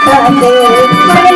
मुझे